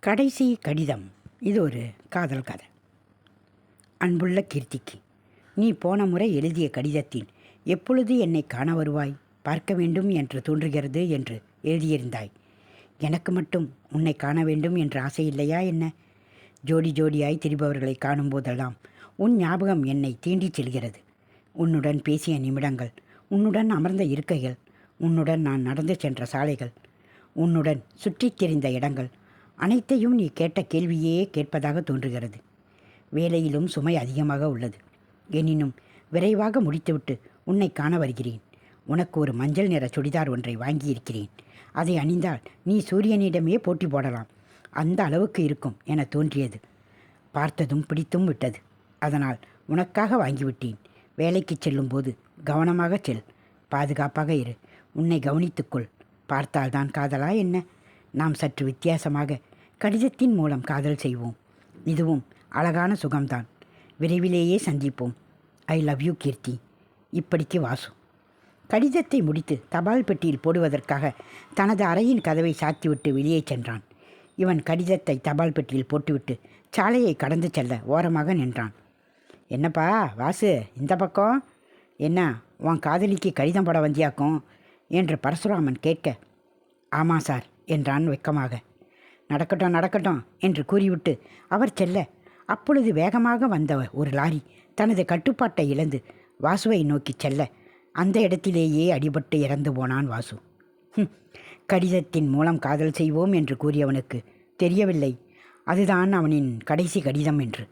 கடைசி கடிதம். இது ஒரு காதல் கதை. அன்புள்ள கீர்த்திக்கு நீ போன முறை எழுதிய கடிதத்தில் எப்பொழுது என்னை காண வருவாய் பார்க்க வேண்டும் என்று தோன்றுகிறது என்று எழுதியிருந்தாய். எனக்கு மட்டும் உன்னை காண வேண்டும் என்ற ஆசை இல்லையா என்ன? ஜோடி ஜோடியாய் திரிபவர்களை காணும் போதெல்லாம் உன் ஞாபகம் என்னை தீண்டிச் செல்கிறது. உன்னுடன் பேசிய நிமிடங்கள் உன்னுடன் அமர்ந்த இருக்கைகள் உன்னுடன் நான் நடந்து சென்ற சாலைகள் உன்னுடன் சுற்றித் திரிந்த இடங்கள் அனைத்தையும் நீ கேட்ட கேள்வியே கேட்பதாக தோன்றுகிறது. வேலையிலும் சுமை அதிகமாக உள்ளது. எனினும் விரைவாக முடித்துவிட்டு உன்னை காண வருகிறேன். உனக்கு ஒரு மஞ்சள் நிற சுடிதார் ஒன்றை வாங்கியிருக்கிறேன். அதை அணிந்தால் நீ சூரியனிடமே போட்டி போடலாம். அந்த அளவுக்கு இருக்கும் என தோன்றியது. பார்த்ததும் பிடித்தும் விட்டது. அதனால் உனக்காக வாங்கிவிட்டேன். வேலைக்கு செல்லும்போது கவனமாக செல். பாதுகாப்பாக இரு. உன்னை கவனித்துக்கொள். பார்த்தால்தான் காதலா என்ன? நாம் சற்று வித்தியாசமாக கடிதத்தின் மூலம் காதல் செய்வோம். இதுவும் அழகான சுகம்தான். விரைவிலேயே சந்திப்போம். I love you Keerthi. இப்படிக்கு வாசு. கடிதத்தை முடித்து தபால் பெட்டியில் போடுவதற்காக தனது அறையின் கதவை சாத்திவிட்டு வெளியே சென்றான். இவன் கடிதத்தை தபால் பெட்டியில் போட்டுவிட்டு சாலையை கடந்து செல்ல ஓரமாக நின்றான். என்னப்பா வாசு இந்த பக்கம்? என்ன உன் காதலிக்கு கடிதம் போட வந்தியாக்கும்? என்று பரசுராமன் கேட்க ஆமாம் சார் என்றான் வெக்கமாக. நடக்கட்டும் நடக்கட்டும் என்று கூறிவிட்டு அவர் செல்ல. அப்பொழுது வேகமாக வந்த ஒரு லாரி தனது கட்டுப்பாட்டை இழந்து வாசுவை நோக்கி செல்ல. அந்த இடத்திலேயே அடிபட்டு இறந்து போனான் வாசு. ஹும், கடிதத்தின் மூலம் காதல் செய்வோம் என்று கூறியவனுக்கு தெரியவில்லை. அதுதான் அவனின் கடைசி கடிதம் என்று.